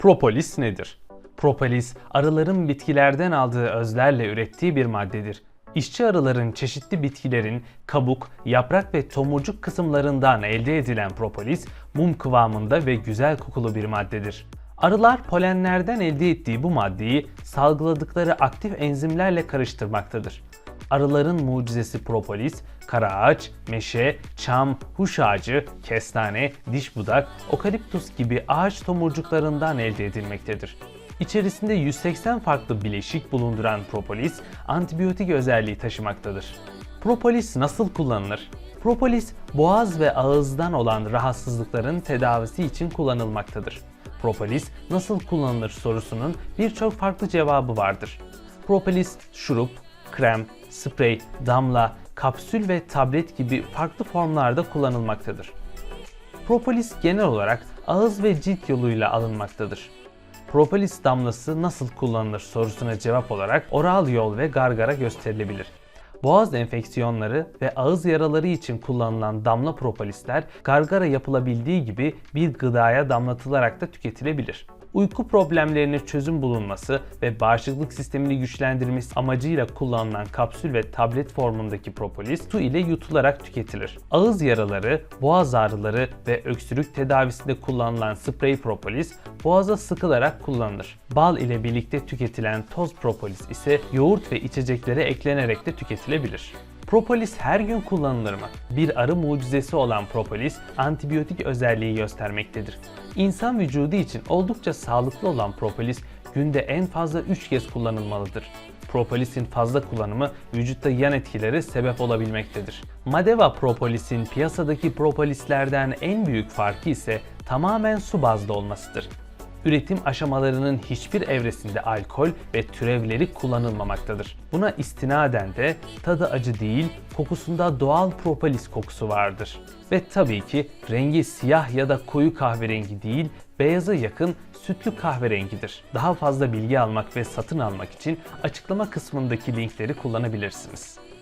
Propolis nedir? Propolis, arıların bitkilerden aldığı özlerle ürettiği bir maddedir. İşçi arıların çeşitli bitkilerin kabuk, yaprak ve tomurcuk kısımlarından elde edilen propolis, mum kıvamında ve güzel kokulu bir maddedir. Arılar polenlerden elde ettiği bu maddeyi salgıladıkları aktif enzimlerle karıştırmaktadır. Arıların mucizesi propolis, kara ağaç, meşe, çam, huş ağacı, kestane, diş budak, okaliptus gibi ağaç tomurcuklarından elde edilmektedir. İçerisinde 180 farklı bileşik bulunduran propolis, antibiyotik özelliği taşımaktadır. Propolis nasıl kullanılır? Propolis, boğaz ve ağızdan olan rahatsızlıkların tedavisi için kullanılmaktadır. Propolis nasıl kullanılır sorusunun birçok farklı cevabı vardır. Propolis şurup, krem, sprey, damla, kapsül ve tablet gibi farklı formlarda kullanılmaktadır. Propolis genel olarak ağız ve cilt yoluyla alınmaktadır. Propolis damlası nasıl kullanılır sorusuna cevap olarak oral yol ve gargara gösterilebilir. Boğaz enfeksiyonları ve ağız yaraları için kullanılan damla propolisler gargara yapılabildiği gibi bir gıdaya damlatılarak da tüketilebilir. Uyku problemlerine çözüm bulunması ve bağışıklık sistemini güçlendirmesi amacıyla kullanılan kapsül ve tablet formundaki propolis su ile yutularak tüketilir. Ağız yaraları, boğaz ağrıları ve öksürük tedavisinde kullanılan sprey propolis boğaza sıkılarak kullanılır. Bal ile birlikte tüketilen toz propolis ise yoğurt ve içeceklere eklenerek de tüketilebilir. Propolis her gün kullanılır mı? Bir arı mucizesi olan propolis antibiyotik özelliği göstermektedir. İnsan vücudu için oldukça sağlıklı olan propolis günde en fazla 3 kez kullanılmalıdır. Propolisin fazla kullanımı vücutta yan etkileri sebep olabilmektedir. Madeva propolisin piyasadaki propolislerden en büyük farkı ise tamamen su bazlı olmasıdır üretim aşamalarının hiçbir evresinde alkol ve türevleri kullanılmamaktadır. Buna istinaden de tadı acı değil, kokusunda doğal propolis kokusu vardır. Ve tabii ki rengi siyah ya da koyu kahverengi değil, beyaza yakın sütlü kahverengidir. Daha fazla bilgi almak ve satın almak için açıklama kısmındaki linkleri kullanabilirsiniz.